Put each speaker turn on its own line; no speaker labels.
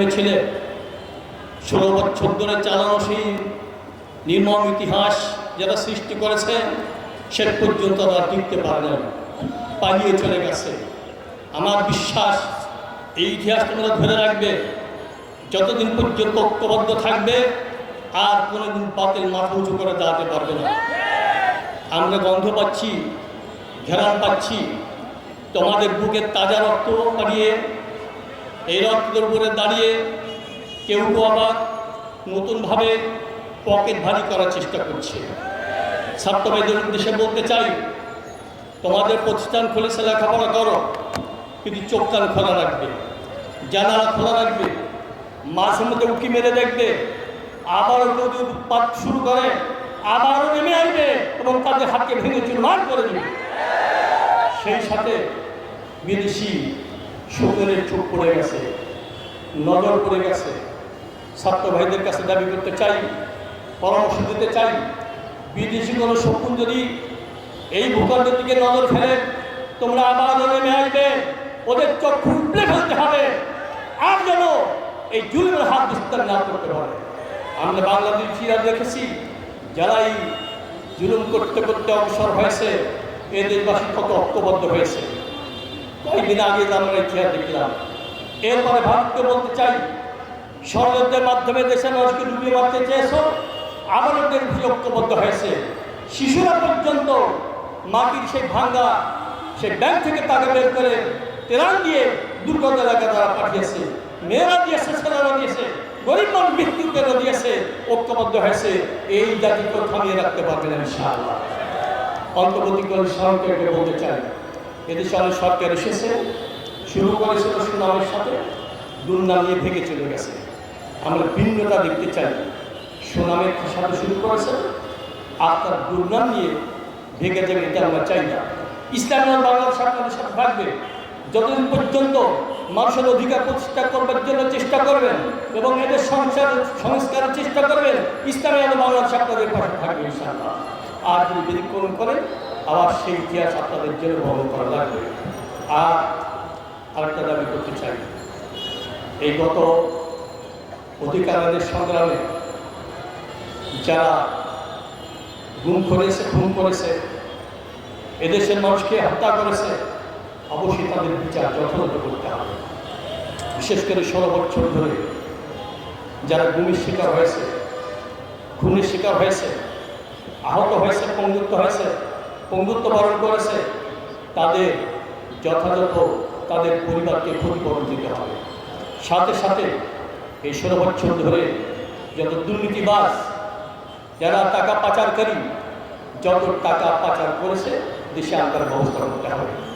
হয়েছিলেন ষোলো চালানো সেই নির্মম ইতিহাস যারা সৃষ্টি করেছে শেষ পর্যন্ত তারা টিকতে পারলেন। পালিয়ে চলে গেছে আমার বিশ্বাস, এই ইতিহাস তোমরা ধরে রাখবে, যতদিন পর্যন্ত ঐক্যবদ্ধ থাকবে, আর কোনোদিন বাতিল মাথা উঁচু করে দাঁড়াতে পারবে না আমরা গন্ধ পাচ্ছি ঘেরান পাচ্ছি, তোমাদের বুকের তাজা রক্ত পাড়িয়ে এই রক্তের উপরে দাঁড়িয়ে কেউ কেউ আবার নতুনভাবে পকেট ভারী করার চেষ্টা করছে। ছাত্রবাইদের উদ্দেশ্যে বলতে চাই, তোমাদের প্রতিষ্ঠান খুলেছে লেখাপড়া করো, কিন্তু চোখ কান খোলা রাখবে, জানালা খোলা রাখবে, মাঝে মধ্যে উঁকি মেরে দেখবে, আবারও যদি উৎপাত শুরু করে, আবারও নেমে আসবে এবং তাদের হাতকে ভেঙে চুরমার করে দেবে। সেই সাথে বিদেশি শকুনের চোখ পড়ে গেছে, নজর পড়ে গেছে। ছাত্র ভাইদের কাছে দাবি করতে চাই, পরামর্শ দিতে চাই। বিদেশি কোনো শকুন যদি এই ভূখণ্ডের দিকে নজর ফেলে, তোমরা আবার নেমে আসবে ওদের চক্ষু উপড়ে ফেলতে হবে। আর যেন এই জুলুমের হাত বিস্তার না করতে পারে। আমরা বাংলাদেশিরা দেখেছি যারা এই জুলুম করতে করতে অবসর হয়েছে এ দেশবাসী কত ঐক্যবদ্ধ হয়েছে। কয়েকদিন আগে আমরা ইতিহাস দেখলাম। এরপরে ভারতকে বলতে চাই, ষড়যন্ত্রের মাধ্যমে দেশের মানুষকে ডুবিয়ে মারতে চেয়েছ আবারও দেশ ঐক্যবদ্ধ হয়েছে। শিশুরা পর্যন্ত মাটির সেই ভাঙ্গা, সেই ব্যাংক থেকে টাকা বের করে তেরান দিয়ে দুর্গত এলাকা তারা পাঠিয়েছে। মেয়েরা দিয়েছে, ছেলেরা দিয়েছে, গরিব মানুষ ব্যক্তিত্বেরা দিয়েছে, ঐক্যবদ্ধ হয়েছে। এই জাতিকে থামিয়ে রাখতে পারবেন ইনশাআল্লাহ। অন্তর্বর্তীকালীন সরকারকে বলতে চাই এদেশে অনেক সরকার এসেছে, শুরু করেছিল সুনামের সাথে দুর্নাম নিয়ে ভেঙে চলে গেছে। আমরা ভিন্নতা দেখতে চাই। সুনামের সাথে শুরু করেছে, আর তার দুর্নাম নিয়ে ভেঙে যাবে এটা আমরা চাই না। ইসলাম বাংলাদেশ আপনাদের সাথে থাকবে। যতদিন পর্যন্ত মানুষের অধিকার প্রতিষ্ঠা করবার জন্য চেষ্টা করবেন এবং এদের সংসার সংস্কারের চেষ্টা করবেন, ইসলামী আলো বাংলাদেশ আপনাদের পাশে থাকবে ইনশাআল্লাহ। আর যদি ব্যতিক্রম করেন আবার সেই ইতিহাস আপনাদের জন্য বহন করা লাগবে। আর আরেকটা দাবি করতে চাই। এই গত অধিকারের সংগ্রামে যারা গুম করেছে, খুন করেছে, এদেশের মানুষকে হত্যা করেছে, অবশ্যই তাদের বিচার যথাযথ করতে হবে। বিশেষ করে ষোলো বছর ধরে যারা গুমির শিকার হয়েছে, খুনের শিকার হয়েছে, আহত হয়েছে, পঙ্গুত্ব হয়েছে পঙ্গুত্ব বরণ করেছে, তাদের যথাযথ তাদের পরিবারকে ক্ষতিপূরণ দিতে হবে। সাথে সাথে এই ষোলো বছর ধরে যত দুর্নীতিবাস যারা টাকা পাচারকারী, যত টাকা পাচার করেছে, দেশে আনবার ব্যবস্থা করতে হবে।